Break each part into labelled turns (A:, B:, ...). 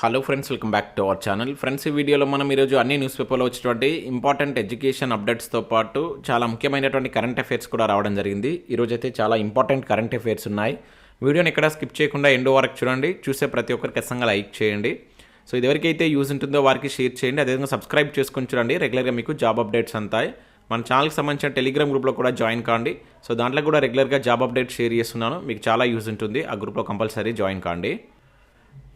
A: Hello friends welcome back to our channel. Friends ఈ వీడియోలో మనం ఈరోజు అన్ని న్యూస్ పేపర్లో వచ్చినటువంటి ఇంపార్టెంట్ ఎడ్యుకేషన్ అప్డేట్స్తో పాటు చాలా ముఖ్యమైనటువంటి కరెంట్ అఫైర్స్ కూడా రావడం జరిగింది. ఈరోజు అయితే చాలా ఇంపార్టెంట్ కరెంట్ అఫైర్స్ ఉన్నాయి. వీడియోని ఎక్కడ స్కిప్ చేయకుండా ఎండో వరకు చూడండి. చూసే ప్రతి ఒక్కరికి ఖచ్చితంగా లైక్ చేయండి. సో ఇదివరకైతే యూజ్ ఉంటుందో వారికి షేర్ చేయండి. అదేవిధంగా సబ్స్క్రైబ్ చేసుకొని చూడండి. రెగ్యులర్గా మీకు జాబ్ అప్డేట్స్ అంతాయి. మన ఛానల్కి సంబంధించిన టెలిగ్రామ్ గ్రూప్లో కూడా జాయిన్ కాండి. సో దాంట్లో కూడా రెగ్యులర్గా జాబ్ అప్డేట్ షేర్ చేస్తున్నాను. మీకు చాలా యూజ్ ఉంటుంది. ఆ గ్రూప్లో కంపల్సరీ జాయిన్ కాండి.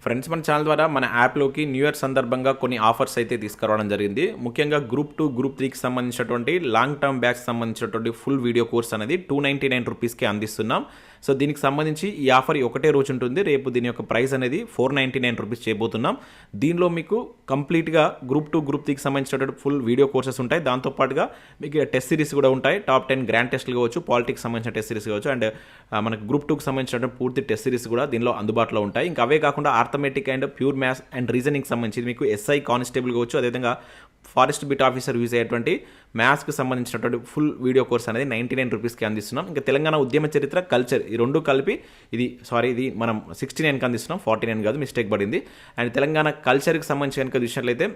A: ఫ్రెండ్స్ మన ఛానల్ ద్వారా మన యాప్లోకి న్యూ ఇయర్ సందర్భంగా కొన్ని ఆఫర్స్ అయితే తీసుకురావడం జరిగింది. ముఖ్యంగా గ్రూప్ టూ గ్రూప్ త్రీకి సంబంధించినటువంటి లాంగ్ టర్మ్ బ్యాగ్స్ సంబంధించినటువంటి ఫుల్ వీడియో కోర్స్ అనేది టూ నైంటీ నైన్ రూపీస్కి అందిస్తున్నాం. సో దీనికి సంబంధించి ఈ ఆఫర్ ఒకటే రోజు ఉంటుంది. రేపు దీని యొక్క ప్రైస్ అనేది ఫోర్ నైంటీ నైన్ రూపీస్ చేయబోతున్నాం. దీనిలో మీకు కంప్లీట్గా గ్రూప్ టూ గ్రూప్ త్రీకి సంబంధించినటువంటి ఫుల్ వీడియో కోర్సెస్ ఉంటాయి. దాంతోపాటుగా మీకు టెస్ట్ సిరీస్ కూడా ఉంటాయి. టాప్ టెన్ గ్రాండ్ టెస్ట్లు కావచ్చు పాలిటిక్స్ సంబంధించిన టెస్ట్ సిరీస్ కావచ్చు అండ్ మనకు గ్రూప్ టూకి సంబంధించినటువంటి పూర్తి టెస్ట్ సిరీస్ కూడా దీనిలో అందుబాటులో ఉంటాయి. ఇంకా అవే కాకుండా arithmetic and pure maths and reasoning సంబంధించి మీకు ఎస్ఐ కానిస్టేబుల్ కావచ్చు అదేవిధంగా ఫారెస్ట్ బిట్ ఆఫీసర్ యూజ్ అయ్యేటువంటి మ్యాథ్స్కి సంబంధించినటువంటి ఫుల్ వీడియో కోర్స్ అనేది నైంటీ నైన్ రూపీస్కి అందిస్తున్నాం. ఇంకా తెలంగాణ ఉద్యమ చరిత్ర కల్చర్ ఈ రెండు కలిపి ఇది సారీ ఇది మనం సిక్స్టీ నైన్కి అందిస్తున్నాం. ఫార్టీ నైన్ కాదు మిస్టేక్ పడింది. అండ్ తెలంగాణ కల్చర్కి సంబంధించి కనుక చూసినట్లయితే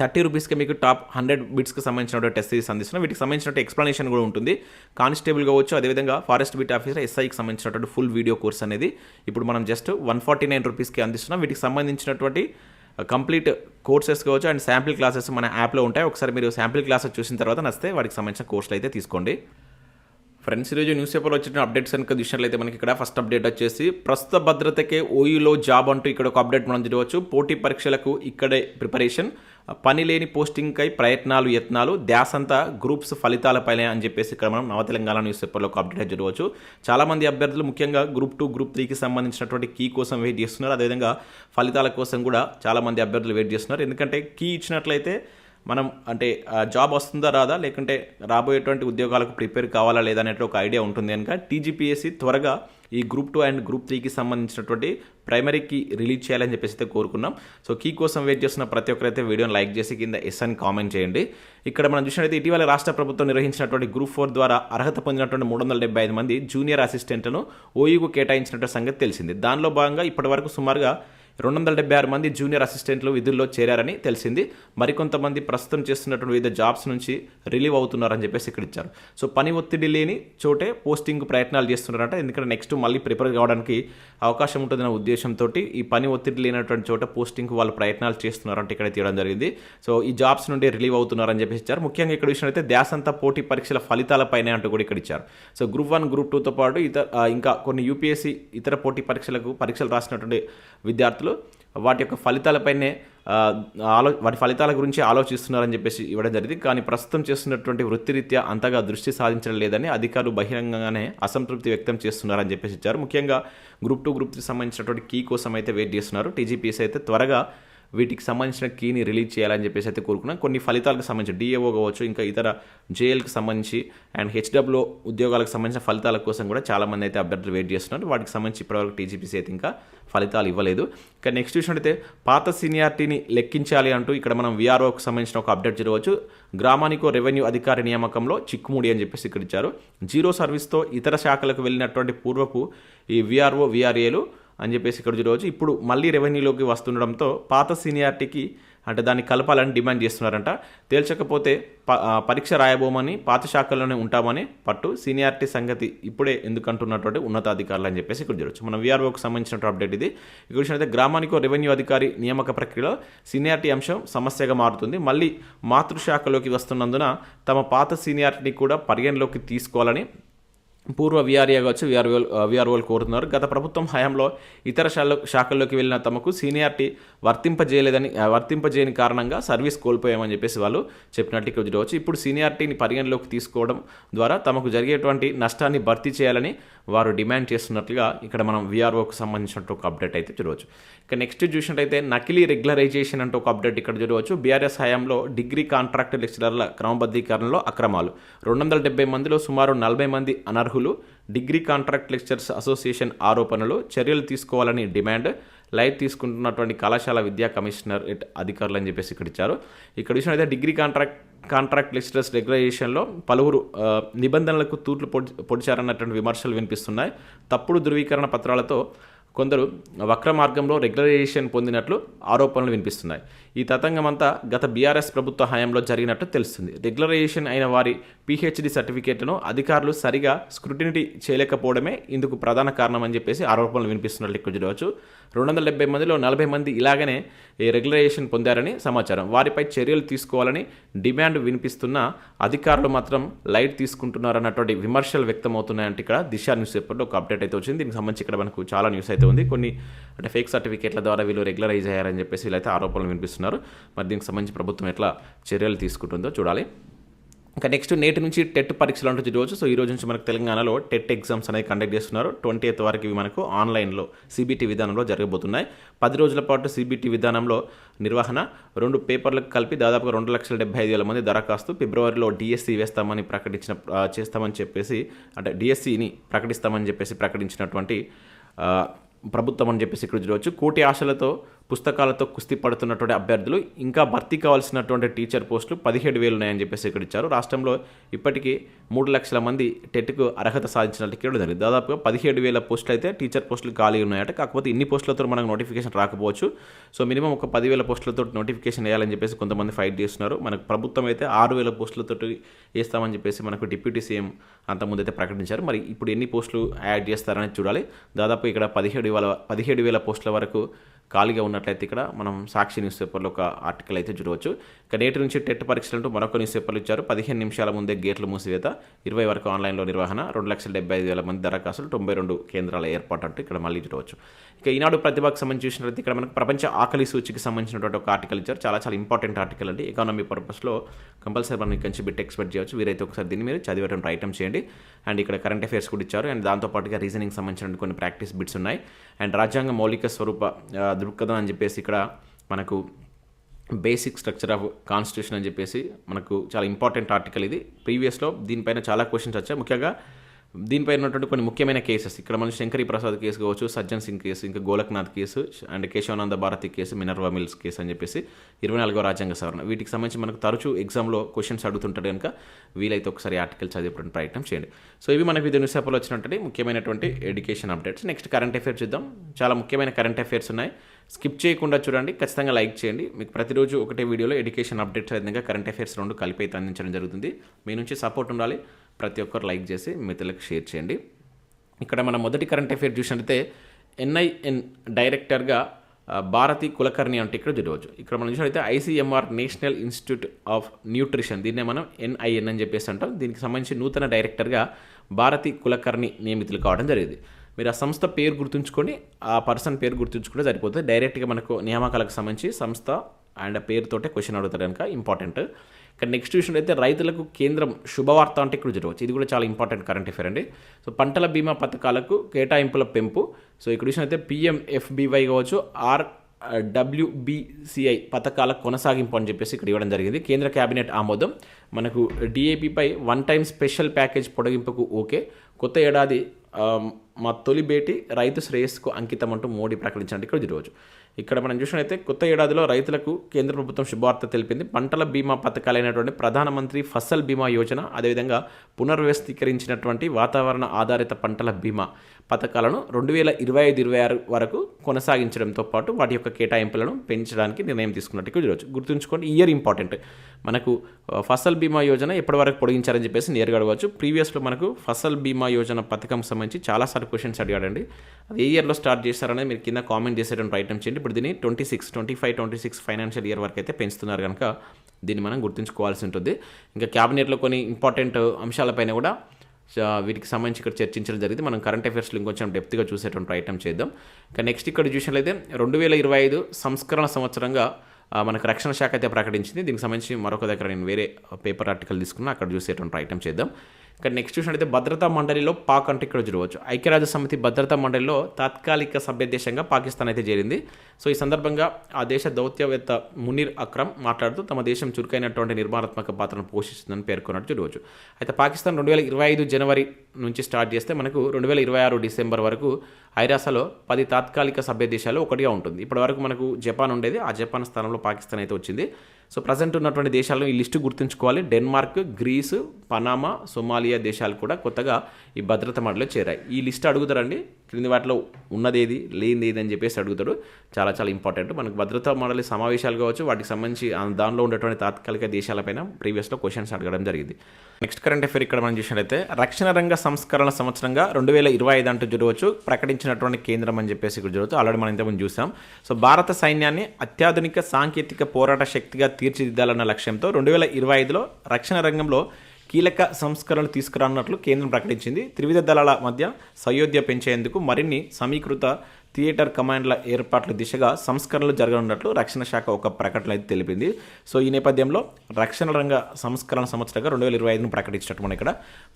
A: థర్టీ రూపీస్కి మీకు టాప్ హండ్రెడ్ బిట్స్కి సంబంధించిన టెస్ట్ సిరీస్ అందిస్తున్నాం. వీటికి సంబంధించిన ఎక్స్ప్లెనేషన్ కూడా ఉంటుంది. కానిస్టేబుల్ కావచ్చు అదేవిధంగా ఫారెస్ట్ బిట్ ఆఫీసర్ ఎస్ఐకి సంబంధించినటువంటి ఫుల్ వీడియో కోర్స్ అనేది ఇప్పుడు మనం జస్ట్ వన్ ఫార్టీ నైన్ రూపీస్కి అందిస్తున్నాం. వీటికి సంబంధించినటువంటి కంప్లీట్ కోర్సెస్ కావచ్చు అండ్ శాంపిల్ క్లాసెస్ మన యాప్లో ఉంటాయి. ఒకసారి మీరు శాంపిల్ క్లాసెస్ చూసిన తర్వాత నచ్చితే వాటికి సంబంధించిన కోర్సులు అయితే తీసుకోండి. ఫ్రెండ్స్ ఈరోజు న్యూస్ పేపర్లో వచ్చిన అప్డేట్స్ కనుక చూసినట్లయితే మనకి ఇక్కడ ఫస్ట్ అప్డేట్ వచ్చేసి ప్రస్తుత భద్రతకే ఓయూలో జాబ్ అంటూ ఇక్కడ ఒక అప్డేట్ మనం చూడవచ్చు. పోటీ పరీక్షలకు ఇక్కడే ప్రిపరేషన్ పని లేని పోస్టింగ్కై ప్రయత్నాలు యత్నాలు ధ్యాసంతా గ్రూప్స్ ఫలితాలపైనే అని చెప్పేసి ఇక్కడ మనం నవ తెలంగాణ న్యూస్ పేపర్లో ఒక అప్డేట్ చూడవచ్చు. చాలామంది అభ్యర్థులు ముఖ్యంగా గ్రూప్ టూ గ్రూప్ త్రీకి సంబంధించినటువంటి కీ కోసం వెయిట్ చేస్తున్నారు. అదేవిధంగా ఫలితాల కోసం కూడా చాలామంది అభ్యర్థులు వెయిట్ చేస్తున్నారు. ఎందుకంటే కీ ఇచ్చినట్లయితే మనం అంటే జాబ్ వస్తుందా రాదా? లేకుంటే రాబోయేటువంటి ఉద్యోగాలకు ప్రిపేర్ కావాలా లేదా అనేటువంటి ఒక ఐడియా ఉంటుంది కనుక టీజీపీఎస్సీ త్వరగా ఈ గ్రూప్ టూ అండ్ గ్రూప్ త్రీకి సంబంధించినటువంటి ప్రైమరీకి రిలీజ్ చేయాలని చెప్పేసి అయితే కోరుకున్నాం. సో కీ కోసం వెయిట్ చేస్తున్న ప్రతి ఒక్కరైతే వీడియోని లైక్ చేసి కింద ఎస్ అని కామెంట్ చేయండి. ఇక్కడ మనం చూసినట్లయితే ఇటీవల రాష్ట్ర ప్రభుత్వం నిర్వహించినటువంటి గ్రూప్ ఫోర్ ద్వారా అర్హత పొందినటువంటి మూడు వందల డెబ్బై ఐదు మంది జూనియర్ అసిస్టెంట్లను ఓయూకు కేటాయించినటువంటి సంగతి తెలిసింది. దానిలో భాగంగా ఇప్పటివరకు సుమారుగా రెండు వందల డెబ్బై ఆరు మంది జూనియర్ అసిస్టెంట్లు విధుల్లో చేరారని తెలిసింది. మరికొంతమంది ప్రస్తుతం చేస్తున్నటువంటి వివిధ జాబ్స్ నుంచి రిలీవ్ అవుతున్నారని చెప్పేసి ఇక్కడ ఇచ్చారు. సో పని ఒత్తిడి లేని చోటే పోస్టింగ్ ప్రయత్నాలు చేస్తున్నారంట. ఎందుకంటే నెక్స్ట్ మళ్ళీ ప్రిపేర్ కావడానికి అవకాశం ఉంటుందన్న ఉద్దేశంతో ఈ పని ఒత్తిడి లేనటువంటి చోట పోస్టింగ్ వాళ్ళు ప్రయత్నాలు చేస్తున్నారంటే ఇక్కడ తీయడం జరిగింది. సో ఈ జాబ్స్ నుండి రిలీవ్ అవుతున్నారని చెప్పేసి ఇచ్చారు. ముఖ్యంగా ఇక్కడ విషయం అయితే దేశంతా పోటీ పరీక్షల ఫలితాలపైనే అంటూ కూడా ఇక్కడ ఇచ్చారు. సో గ్రూప్ వన్ గ్రూప్ టూతో పాటు ఇతర ఇంకా కొన్ని యూపీఎస్సీ ఇతర పోటీ పరీక్షలకు పరీక్షలు రాసినటువంటి విద్యార్థులు వాటి యొక్క ఫలితాలపైనే ఆలో వాటి ఫలితాల గురించి ఆలోచిస్తున్నారని చెప్పేసి ఇవ్వడం జరిగింది. కానీ ప్రస్తుతం చేస్తున్నటువంటి వృత్తిరీత్యా అంతగా దృష్టి సాధించడం లేదని అధికారులు బహిరంగంగానే అసంతృప్తి వ్యక్తం చేస్తున్నారని చెప్పేసి ఇచ్చారు. ముఖ్యంగా గ్రూప్ టూ గ్రూప్ త్రీ సంబంధించినటువంటి కీ కోసం అయితే వెయిట్ చేస్తున్నారు. టీజీపీఎస్ అయితే త్వరగా వీటికి సంబంధించిన కీని రిలీజ్ చేయాలని చెప్పేసి అయితే కోరుకున్నాం. కొన్ని ఫలితాలకు సంబంధించి డిఏఓ కావచ్చు ఇంకా ఇతర జేఎల్కి సంబంధించి అండ్ హెచ్డబ్ల్యూ ఉద్యోగాలకు సంబంధించిన ఫలితాల కోసం కూడా చాలామంది అయితే అభ్యర్థులు వెయిట్ చేస్తున్నారు. వాటికి సంబంధించి ఇప్పటివరకు టీజీపీసీ అయితే ఇంకా ఫలితాలు ఇవ్వలేదు. ఇంకా నెక్స్ట్ చూసినట్టయితే పాత సీనియారిటీని లెక్కించాలి అంటూ ఇక్కడ మనం వీఆర్ఓకి సంబంధించిన ఒక అప్డేట్ జరగవచ్చు. గ్రామానికో రెవెన్యూ అధికారి నియామకంలో చిక్కుముడి అని చెప్పేసి ఇక్కడ ఇచ్చారు. జీరో సర్వీస్తో ఇతర శాఖలకు వెళ్ళినటువంటి పూర్వపు ఈ వీఆర్ఓ వీఆర్ఏలు అని చెప్పేసి ఇక్కడ చూడవచ్చు. ఇప్పుడు మళ్ళీ రెవెన్యూలోకి వస్తుండడంతో పాత సీనియారిటీకి అంటే దాన్ని కలపాలని డిమాండ్ చేస్తున్నారంట. తేల్చకపోతే ప పరీక్ష రాయబోమని పాత శాఖల్లోనే ఉంటామని పట్టు సీనియారిటీ సంగతి ఇప్పుడే ఎందుకంటున్నటువంటి ఉన్నతాధికారులు అని చెప్పేసి ఇక్కడ చూడవచ్చు. మన వీఆర్ఓకి సంబంధించిన అప్డేట్ ఇది. ఇక్కడ చూసినట్లయితే గ్రామానికో రెవెన్యూ అధికారి నియామక ప్రక్రియలో సీనియారిటీ అంశం సమస్యగా మారుతుంది. మళ్ళీ మాతృశాఖలోకి వస్తున్నందున తమ పాత సీనియారిటీని కూడా పరిగణలోకి తీసుకోవాలని పూర్వ విఆర్ఏ వచ్చి విఆర్ఓ విఆర్ఓలు uh, కోరుతున్నారు. గత ప్రభుత్వం హయాంలో ఇతర శాల శాఖల్లోకి వెళ్ళిన తమకు సీనియారిటీ వర్తింపజేయలేదని uh, వర్తింపజేయని కారణంగా సర్వీస్ కోల్పోయామని చెప్పేసి వాళ్ళు చెప్పినట్టు ఇక్కడ చూడవచ్చు ఇప్పుడు సీనియారిటీని పరిగణలోకి తీసుకోవడం ద్వారా తమకు జరిగేటువంటి నష్టాన్ని భర్తీ చేయాలని వారు డిమాండ్ చేస్తున్నట్లుగా ఇక్కడ మనం విఆర్ఓకి సంబంధించినట్టు ఒక అప్డేట్ అయితే చూడవచ్చు ఇక నెక్స్ట్ చూసినట్టయితే నకిలీ రెగ్యులరైజేషన్ అంటూ ఒక అప్డేట్ ఇక్కడ చూడవచ్చు బీఆర్ఎస్ హయాంలో డిగ్రీ కాంట్రాక్ట్ లెక్చరర్ల క్రమబద్ధీకరణలో అక్రమాలు. రెండు వందల డెబ్బై మందిలో సుమారు నలభై మంది అర్హులు. డిగ్రీ కాంట్రాక్ట్ లెక్చర్స్ అసోసియేషన్ ఆరోపణలు చర్యలు తీసుకోవాలని డిమాండ్ లైట్ తీసుకుంటున్నటువంటి కళాశాల విద్యా కమిషనర్ అధికారులు అని చెప్పేసి ఇక్కడ ఇచ్చారు. ఇక్కడ చూసినట్లయితే డిగ్రీ కాంట్రాక్ట్ కాంట్రాక్ట్ లెక్చరర్స్ రెగ్యులైజేషన్లో పలువురు నిబంధనలకు తూట్లు పొడి పొడిచారన్నటువంటి విమర్శలు వినిపిస్తున్నాయి. తప్పుడు ధృవీకరణ పత్రాలతో కొందరు వక్ర మార్గంలో రెగ్యులరైజేషన్ పొందినట్లు ఆరోపణలు వినిపిస్తున్నాయి. ఈ తతంగమంతా గత బీఆర్ఎస్ ప్రభుత్వ హయాంలో జరిగినట్టు తెలుస్తుంది. రెగ్యులరైజేషన్ అయిన వారి పిహెచ్డి సర్టిఫికేట్ను అధికారులు సరిగా స్క్రూటినిటీ చేయలేకపోవడమే ఇందుకు ప్రధాన కారణం అని చెప్పేసి ఆరోపణలు వినిపిస్తున్నట్లు ఇక్కడ చూడవచ్చు. రెండు వందల డెబ్బై మందిలో నలభై మంది ఇలాగనే ఈ రెగ్యులరైజేషన్ పొందారని సమాచారం. వారిపై చర్యలు తీసుకోవాలని డిమాండ్ వినిపిస్తున్న అధికారులు మాత్రం లైట్ తీసుకుంటున్నారన్నటువంటి విమర్శలు వ్యక్తమవుతున్నాయంటే ఇక్కడ దిశ న్యూస్ పేపర్లో ఒక అప్డేట్ అయితే వచ్చింది. దీనికి సంబంధించి ఇక్కడ మనకు చాలా న్యూస్ అయితే ఉంది. కొన్ని అంటే ఫేక్ సర్టిఫికేట్ల ద్వారా వీళ్ళు రెగ్యులరైజ్ అయ్యారని చెప్పేసి వీళ్ళైతే ఆరోపణలు వినిపిస్తున్నారు. మరి దీనికి సంబంధించి ప్రభుత్వం ఎట్లా చర్యలు తీసుకుంటుందో చూడాలి. ఇంకా నెక్స్ట్ నేటి నుంచి టెట్ పరీక్షలు అంటే చూడవచ్చు సో ఈ రోజు నుంచి మనకు తెలంగాణలో టెట్ ఎగ్జామ్స్ అనేది కండక్ట్ చేస్తున్నారు. ట్వంటీ ఎయిత్ వరకు ఇవి మనకు ఆన్లైన్లో సిబిటి విధానంలో జరగబోతున్నాయి. పది రోజుల పాటు సిబిటి విధానంలో నిర్వహణ రెండు పేపర్లకు కలిపి దాదాపుగా రెండు లక్షల డెబ్బై ఐదు వేల మంది దరఖాస్తు ఫిబ్రవరిలో డిఎస్సి వేస్తామని ప్రకటించిన చేస్తామని చెప్పేసి అంటే డిఎస్సిని ప్రకటిస్తామని చెప్పేసి ప్రకటించినటువంటి ప్రభుత్వం అని చెప్పేసి ఇక్కడ చూడవచ్చు. కోటి ఆశలతో పుస్తకాలతో కుస్తీ పడుతున్నటువంటి అభ్యర్థులు ఇంకా భర్తీ కావాల్సినటువంటి టీచర్ పోస్టులు పదిహేడు వేలు ఉన్నాయని చెప్పేసి ఇక్కడ ఇచ్చారు. రాష్ట్రంలో ఇప్పటికీ మూడు లక్షల మంది టెట్కు అర్హత సాధించినట్టు ఇక్కడ జరిగింది దాదాపుగా పదిహేడు వేల పోస్టులు అయితే టీచర్ పోస్టులు ఖాళీ ఉన్నాయట. కాకపోతే ఇన్ని పోస్టులతో మనకు నోటిఫికేషన్ రాకపోవచ్చు. సో మినిమం ఒక పదివేల పోస్టులతో నోటిఫికేషన్ వేయాలని చెప్పేసి కొంతమంది ఫైట్ చేస్తున్నారు. మనకు ప్రభుత్వం అయితే ఆరు వేల పోస్టులతో వేస్తామని చెప్పేసి మనకు డిప్యూటీ సీఎం అంతకుముందు అయితే ప్రకటించారు. మరి ఇప్పుడు ఎన్ని పోస్టులు యాడ్ చేస్తారని చూడాలి. దాదాపు ఇక్కడ పదిహేడు వేల పదిహేడు వేల పోస్టుల వరకు ఖాళీగా ఉన్నట్లయితే ఇక్కడ మనం సాక్షి న్యూస్ పేపర్లో ఒక ఆర్టికల్ అయితే చూడవచ్చు. ఇక నేటి నుంచి టెట్ పరీక్షలు అంటూ మరొక న్యూస్ పేపర్లు ఇచ్చారు. పదిహేను నిమిషాల ముందే గేట్లు మూసివేత ఇరవై వరకు ఆన్లైన్లో నిర్వహణ రెండు లక్షల డెబ్బై ఐదు వేల మంది దరఖాస్తులు తొంభై రెండు కేంద్రాల ఏర్పాటు అంటూ ఇక్కడ మళ్ళీ చూడవచ్చు. ఇక ఈనాడు ప్రతిభకు సంబంధించి చూసినట్లయితే ఇక్కడ మనకు ప్రపంచ ఆకలి సూచికి సంబంధించినటువంటి ఒక ఆర్టికల్ ఇచ్చారు. చాలా చాలా ఇంపార్టెంట్ ఆర్టికల్ అండి. ఎకానమీ పర్పస్లో కంపల్సరీ మనం ఇక్కడ నుంచి బిట్ ఎక్స్పెక్ట్ చేయవచ్చు. వీరైతే ఒకసారి దీన్ని మీరు చదివేటువంటి ఐటమ్ చేయండి. అండ్ ఇక్కడ కరెంట్ అఫైర్స్ కూడా ఇచ్చారు. అండ్ దాంతోపాటుగా రీజనింగ్ సంబంధించిన కొన్ని ప్రాక్టీస్ బిట్స్ ఉన్నాయి. అండ్ రాజ్యాంగ మౌలిక స్వరూప దృక్పథం అని చెప్పేసి ఇక్కడ మనకు బేసిక్ స్ట్రక్చర్ ఆఫ్ కాన్స్టిట్యూషన్ అని చెప్పేసి మనకు చాలా ఇంపార్టెంట్ ఆర్టికల్ ఇది. ప్రీవియస్లో దీనిపైన చాలా క్వశ్చన్స్ వచ్చాయి. ముఖ్యంగా దీనిపై ఉన్నటువంటి కొన్ని ముఖ్యమైన కేసెస్. ఇక్కడ మనం శంకరి ప్రసాద్ కేసు కావచ్చు సజ్జన్ సింగ్ కేసు ఇంకా Golaknath case and Kesavananda Bharati case Minerva Mills case అని చెప్పేసి ఇరవై నాలుగో రాజ్యాంగ సవరణ. వీటికి సంబంధించి మనకు తరచూ ఎగ్జామ్లో క్వశ్చన్స్ అడుగుతుంటాడు కనుక వీలైతే ఒకసారి ఆర్టికల్ చదివేటువంటి ప్రయత్నం చేయండి. సో ఇవి మనకి ఇది న్యూస్ పేపర్లో వచ్చినటువంటి ముఖ్యమైనటువంటి education updates. Next current affairs చూద్దాం. చాలా ముఖ్యమైన కరెంట్ అఫైర్స్ ఉన్నాయి. స్కిప్ చేయకుండా చూడండి. ఖచ్చితంగా లైక్ చేయండి. మీకు ప్రతిరోజు ఒకటే వీడియోలో ఎడ్యుకేషన్ అప్డేట్స్ విధంగా కరెంట్ అఫైర్స్ రెండు కలిపి అయితే అందించడం జరుగుతుంది. మీ నుంచి సపోర్ట్ ఉండాలి. ప్రతి ఒక్కరు లైక్ చేసి మిత్రులకు షేర్ చేయండి. ఇక్కడ మన మొదటి కరెంట్ అఫైర్ చూసినట్లయితే ఎన్ఐఎన్ డైరెక్టర్గా భారతి కులకర్ణి అంటే ఇక్కడ చూడవచ్చు. ఇక్కడ మనం చూసినట్లయితే ICMR national institute of nutrition దీన్నే మనం ఎన్ఐఎన్ అని చెప్పేసి అంటాం. దీనికి సంబంధించి నూతన డైరెక్టర్గా భారతి కులకర్ణి నియమితులు కావడం జరిగింది. మీరు ఆ సంస్థ పేరు గుర్తుంచుకొని ఆ పర్సన్ పేరు గుర్తుంచుకుంటే సరిపోతుంది. డైరెక్ట్గా మనకు నియామకాలకు సంబంధించి సంస్థ అండ్ పేరుతోటే క్వశ్చన్ అడుగుతారు కనుక ఇంపార్టెంట్ ఇక్కడ నెక్స్ట్ విషయం అయితే రైతులకు కేంద్రం శుభవార్త అంటే ఇక్కడ చూడవచ్చు ఇది కూడా చాలా ఇంపార్టెంట్ కరెంట్ అఫేర్ అండి. సో పంటల బీమా పథకాలకు కేటాయింపుల పెంపు. సో ఇక్కడ విషయం అయితే పిఎంఎఫ్బివై కావచ్చు ఆర్ డబ్ల్యూబిసిఐ పథకాల కొనసాగింపు అని చెప్పేసి ఇక్కడ ఇవ్వడం జరిగింది. కేంద్ర కేబినెట్ ఆమోదం. మనకు డిఏపిపై వన్ టైం స్పెషల్ ప్యాకేజ్ పొడిగింపుకు ఓకే. కొత్త ఏడాది మా తొలి భేటీ రైతు శ్రేయస్సుకు అంకితం అంటూ మోడీ ప్రకటించినట్టు ఇక్కడ ఈరోజు ఇక్కడ మనం చూసినట్లయితే కొత్త ఏడాదిలో రైతులకు కేంద్ర ప్రభుత్వం శుభవార్త తెలిపింది. పంటల బీమా పథకాలైనటువంటి ప్రధానమంత్రి ఫసల్ బీమా యోజన అదేవిధంగా పునర్వ్యవస్థీకరించినటువంటి వాతావరణ ఆధారిత పంటల బీమా పథకాలను రెండు వేల ఇరవై ఐదు ఇరవై ఆరు వరకు కొనసాగించడంతో పాటు వాటి యొక్క కేటాయింపులను పెంచడానికి నిర్ణయం తీసుకున్నట్టు ఈరోజు గుర్తుంచుకోండి ఇయర్ ఇంపార్టెంట్. మనకు ఫసల్ బీమా యోజన ఎప్పటి వరకు పొడిగించారని చెప్పేసి నేరుగా అడగవచ్చు. ప్రీవియస్లో మనకు ఫసల్ బీమా యోజన పథకం సంబంధించి చాలాసార్లు క్వశ్చన్స్ అడిగాడండి. అది ఏ ఇయర్లో స్టార్ట్ చేశారనేది మీరు కింద కామెంట్ చేసేటువంటి ఐటమ్ చేయండి. ఇప్పుడు దీన్ని twenty six twenty five twenty six financial year వరకు అయితే పెంచుతున్నారు కనుక దీన్ని మనం గుర్తుంచుకోవాల్సి ఉంటుంది. ఇంకా క్యాబినెట్లో కొన్ని ఇంపార్టెంట్ అంశాలపైన కూడా వీటికి సంబంధించి ఇక్కడ చర్చించడం జరిగింది. మనం కరెంట్ అఫైర్స్లో ఇంకొంచెం డెప్త్గా చూసేటువంటి ఐటమ్ చేద్దాం. ఇంకా నెక్స్ట్ ఇక్కడ చూసినట్లయితే రెండు వేల ఇరవై ఐదు సంస్కరణ సంవత్సరంగా మనకు రక్షణ శాఖ అయితే ప్రకటించింది. దీనికి సంబంధించి మరొక దగ్గర నేను వేరే పేపర్ ఆర్టికల్ తీసుకున్నా అక్కడ చూసేటువంటి ఐటమ్ చేద్దాం. ఇక్కడ నెక్స్ట్ చూసినట్లయితే భద్రతా మండలిలో పాక్ అంటే ఇక్కడ చూడవచ్చు. ఐక్యరాజ్య సమితి భద్రతా మండలిలో తాత్కాలిక సభ్య దేశంగా పాకిస్తాన్ అయితే చేరింది. సో ఈ సందర్భంగా ఆ దేశ దౌత్యవేత్త మునీర్ అక్రమ్ మాట్లాడుతూ తమ దేశం చురుకైనటువంటి నిర్మాణాత్మక పాత్రను పోషిస్తుందని పేర్కొన్నట్టు చూడవచ్చు. అయితే పాకిస్తాన్ రెండు వేల ఇరవై ఐదు జనవరి నుంచి స్టార్ట్ చేస్తే మనకు రెండు వేల ఇరవై ఆరు డిసెంబర్ వరకు ఐరాసలో పది తాత్కాలిక సభ్య దేశాలు ఒకటిగా ఉంటుంది. ఇప్పటివరకు మనకు జపాన్ ఉండేది. ఆ జపాన్ స్థానంలో పాకిస్తాన్ అయితే వచ్చింది. సో ప్రజెంట్ ఉన్నటువంటి దేశాలను ఈ లిస్టు గుర్తుంచుకోవాలి. డెన్మార్క్ గ్రీసు పనామా సొమాలియా దేశాలు కూడా కొత్తగా ఈ భద్రత మండలిలో చేరాయి. ఈ లిస్ట్ అడుగుతారండి క్రింది వాటిలో ఉన్నది ఏది లేనిది ఏది అని చెప్పేసి అడుగుతాడు. చాలా చాలా ఇంపార్టెంట్ మనకు భద్రతా మండలి సమావేశాలు కావచ్చు వాటికి సంబంధించి దానిలో ఉన్నటువంటి తాత్కాలిక దేశాలపైన ప్రీవియస్లో క్వశ్చన్స్ అడగడం జరిగింది. నెక్స్ట్ కరెంట్ అఫేర్ ఇక్కడ మనం చూసినట్లయితే రక్షణ రంగ సంస్కరణ సంవత్సరంగా రెండు వేల ఇరవై ఐదు అంటూ చూడవచ్చు ప్రకటించినటువంటి కేంద్రం అని చెప్పేసి ఇక్కడ చూడవచ్చు ఆల్రెడీ మనం ఇంతకుముందు చూసాం. సో భారత సైన్యాన్ని అత్యాధునిక సాంకేతిక పోరాట శక్తిగా తీర్చిదిద్దాలన్న లక్ష్యంతో రెండు వేల ఇరవై ఐదులో రక్షణ రంగంలో కీలక సంస్కరణలు తీసుకురానున్నట్లు కేంద్రం ప్రకటించింది. త్రివిధ దళాల మధ్య సయోధ్య పెంచేందుకు మరిన్ని సమీకృత థియేటర్ కమాండ్ల ఏర్పాట్ల దిశగా సంస్కరణలు జరగనున్నట్లు రక్షణ శాఖ ఒక ప్రకటన అయితే తెలిపింది. సో ఈ నేపథ్యంలో రక్షణ రంగ సంస్కరణ సంవత్సరంగా రెండు వేల ఇరవై ఐదును ప్రకటించినట్టు మనం ఇక్కడ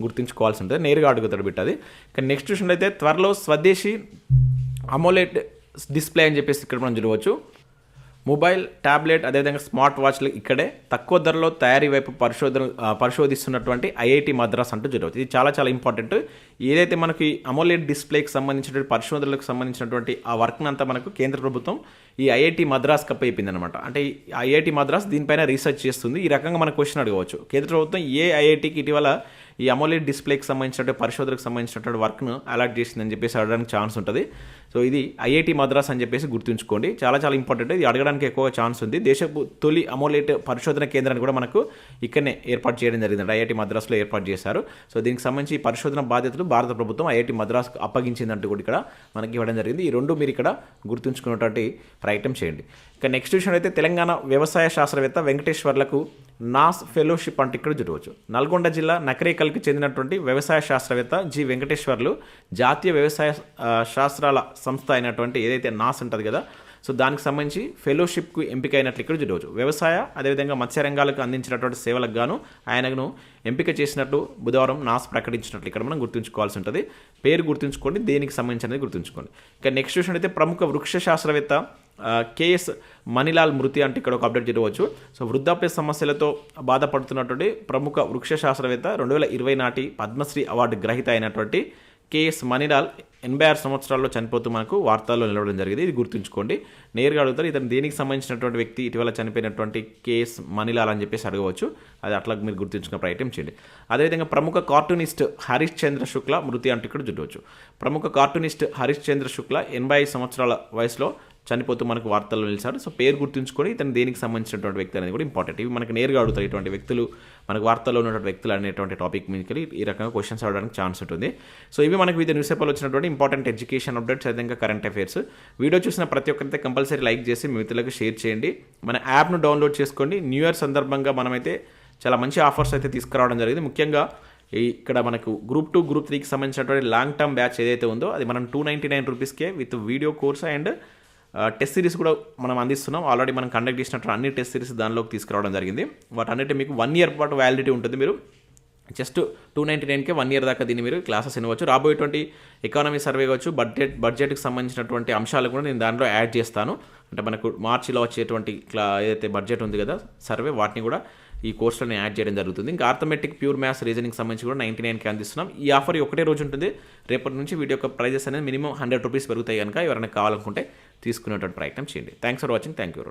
A: గుర్తుంచుకోవాల్సి ఉంటుంది. నేరుగా అడుగుతాడు బిట్టది కానీ నెక్స్ట్ చూసినట్లయితే త్వరలో స్వదేశీ అమోలేట్ డిస్ప్లే అని చెప్పేసి ఇక్కడ మనం చూడవచ్చు. మొబైల్ ట్యాబ్లెట్ అదేవిధంగా స్మార్ట్ వాచ్లు ఇక్కడే. తక్కువ ధరలో తయారీ వైపు పరిశోధన పరిశోధిస్తున్నటువంటి ఐఐటి మద్రాస్ అంటూ జరగవచ్చు ఇది చాలా చాలా ఇంపార్టెంట్. ఏదైతే మనకి అమోలెడ్ డిస్ప్లేకి సంబంధించినటువంటి పరిశోధనలకు సంబంధించినటువంటి ఆ వర్క్ని అంతా మనకు కేంద్ర ప్రభుత్వం ఈ ఐఐటి మద్రాస్ కప్ అయిపోయింది అనమాట అంటే ఐఐటి మద్రాస్ దీనిపైన రీసెర్చ్ చేస్తుంది. ఈ రకంగా మనం క్వశ్చన్ అడగవచ్చు. కేంద్ర ప్రభుత్వం ఏ ఐఐటికి ఇటీవల ఈ అమోలెడ్ డిస్ప్లేకి సంబంధించినటువంటి పరిశోధనకు సంబంధించినటువంటి వర్క్ను అలాట్ చేసిందని చెప్పేసి అడగడానికి ఛాన్స్ ఉంటుంది. సో ఇది ఐఐటి మద్రాస్ అని చెప్పేసి గుర్తుంచుకోండి. చాలా చాలా ఇంపార్టెంట్. ఇది అడగడానికి ఎక్కువ ఛాన్స్ ఉంది. దేశపు తొలి అమోలేట్ పరిశోధన కేంద్రాన్ని కూడా మనకు ఇక్కడనే ఏర్పాటు చేయడం జరిగింది ఐఐటి మద్రాస్లో ఏర్పాటు చేశారు. సో దీనికి సంబంధించి పరిశోధన బాధ్యతలు భారత ప్రభుత్వం ఐఐటి మద్రాస్కు అప్పగించిందంటూ కూడా ఇక్కడ మనకి ఇవ్వడం జరిగింది. ఈ రెండు మీరు ఇక్కడ గుర్తుంచుకున్నటువంటి ప్రయత్నం చేయండి. ఇక నెక్స్ట్ విషయం అయితే తెలంగాణ వ్యవసాయ శాస్త్రవేత్త వెంకటేశ్వర్లకు నాస్ ఫెలోషిప్ అంటే ఇక్కడ చూడవచ్చు నల్గొండ జిల్లా నకరేకల్కి చెందినటువంటి వ్యవసాయ శాస్త్రవేత్త జి వెంకటేశ్వర్లు జాతీయ వ్యవసాయ శాస్త్రాల సంస్థ అయినటువంటి ఏదైతే నాస్ ఉంటుంది కదా సో దానికి సంబంధించి ఫెలోషిప్కు ఎంపిక అయినట్లు ఇక్కడ చూడవచ్చు. వ్యవసాయ అదేవిధంగా మత్స్య రంగాలకు అందించినటువంటి సేవలకు గాను ఆయనను ఎంపిక చేసినట్టు బుధవారం నాస్ ప్రకటించినట్లు ఇక్కడ మనం గుర్తుంచుకోవాల్సి ఉంటుంది. పేరు గుర్తుంచుకోండి దేనికి సంబంధించినది గుర్తుంచుకోండి. ఇక నెక్స్ట్ విషయం అయితే ప్రముఖ వృక్ష శాస్త్రవేత్త కేఎస్ మణిలాల్ మృతి అంటే ఇక్కడ ఒక అప్డేట్ చేయవచ్చు సో వృద్ధాప్య సమస్యలతో బాధపడుతున్నటువంటి ప్రముఖ వృక్ష శాస్త్రవేత్త రెండు వేల ఇరవై నాటి పద్మశ్రీ అవార్డు గ్రహీత అయినటువంటి కేఎస్ మణిలాల్ ఎనభై ఆరు సంవత్సరాల్లో చనిపోతూ మనకు వార్తల్లో నిలవడం జరిగింది. ఇది గుర్తుంచుకోండి. నేరుగా అడుగుతారు ఇతను దేనికి సంబంధించినటువంటి వ్యక్తి ఇటీవల చనిపోయినటువంటి కేఎస్ మణిలాల్ అని చెప్పేసి అడగవచ్చు. అది అట్లా మీరు గుర్తుంచుకునే ప్రయత్నం చేయండి. అదేవిధంగా ప్రముఖ కార్టూనిస్ట్ హరీష్ చంద్ర శుక్ల మృతి అంటూ ఇక్కడ చూడవచ్చు. ప్రముఖ కార్టూనిస్ట్ హరీష్ చంద్ర శుక్ల ఎనభై ఐదు సంవత్సరాల వయసులో చనిపోతూ మనకు వార్తల్లో నిలిచారు సో పేరు గుర్తుంచుకొని ఇతను దేనికి సంబంధించినటువంటి వ్యక్తి అనేది కూడా ఇంపార్టెంట్ ఇవి మనకు నేరుగా అడుగుతారు ఇటువంటి వ్యక్తులు మనకు వార్తల్లో ఉన్నటువంటి వ్యక్తులు అనేటువంటి టాపిక్ మీదకి ఈ రకంగా క్వశ్చన్స్ అడగడానికి ఛాన్స్ ఉంటుంది. సో ఇవి మనకు వివిధ న్యూస్ పేపర్లో వచ్చినటువంటి ఇంపార్టెంట్ ఎడ్యుకేషన్ అప్డేట్స్ అదేవిధంగా కరెంట్ అఫైర్స్ వీడియో చూసిన ప్రతి ఒక్కరితే కంపల్సరీ లైక్ చేసి మీ మిత్రులకు షేర్ చేయండి. మన యాప్ను డౌన్లోడ్ చేసుకోండి. న్యూ ఇయర్ సందర్భంగా మనమైతే చాలా మంచి ఆఫర్స్ అయితే తీసుకురావడం జరిగింది. ముఖ్యంగా ఇక్కడ మనకు గ్రూప్ టూ గ్రూప్ త్రీకి సంబంధించినటువంటి లాంగ్ టర్మ్ బ్యాచ్ ఏదైతే ఉందో అది మనం టూ నైంటీ నైన్ రూపీస్కే with video course and test series కూడా మనం అందిస్తున్నాం. ఆల్రెడీ మనం కండక్ట్ చేసినట్టు అన్ని టెస్ట్ సిరీస్ దానిలోకి తీసుకురావడం జరిగింది. వాటన్నిటి మీకు వన్ ఇయర్ పాటు వ్యాలిడిటీ ఉంటుంది మీరు. జస్ట్ టూ నైంటీ నైన్కే వన్ ఇయర్ దాకా దీన్ని మీరు క్లాసెస్ వినవచ్చు. రాబోయేటువంటి ఎకానమీ సర్వే కావచ్చు బడ్జెట్ బడ్జెట్కి సంబంధించినటువంటి అంశాలు కూడా నేను దాంట్లో యాడ్ చేస్తాను. అంటే మనకు మార్చిలో వచ్చేటువంటి క్లా ఏదైతే బడ్జెట్ ఉంది కదా సర్వే వాటిని కూడా ఈ కోర్సులో నేను యాడ్ చేయడం జరుగుతుంది. ఇంకా ఆర్థమెటిక్ ప్యూర్ మ్యాథ్స్ రీజనింగ్ సంబంధించి కూడా నైంటీ నైన్కి అందిస్తున్నాం. ఈ ఆఫర్ ఒకటే రోజు ఉంటుంది. రేపటి నుంచి వీటి యొక్క ప్రైజెస్ అనేది మినిమం హండ్రెడ్ రూపీస్ పెరుగుతాయి కనుక ఎవరైనా కావాలనుకుంటే తీసుకునేటువంటి ప్రయత్నం చేయండి. Thanks for watching thank you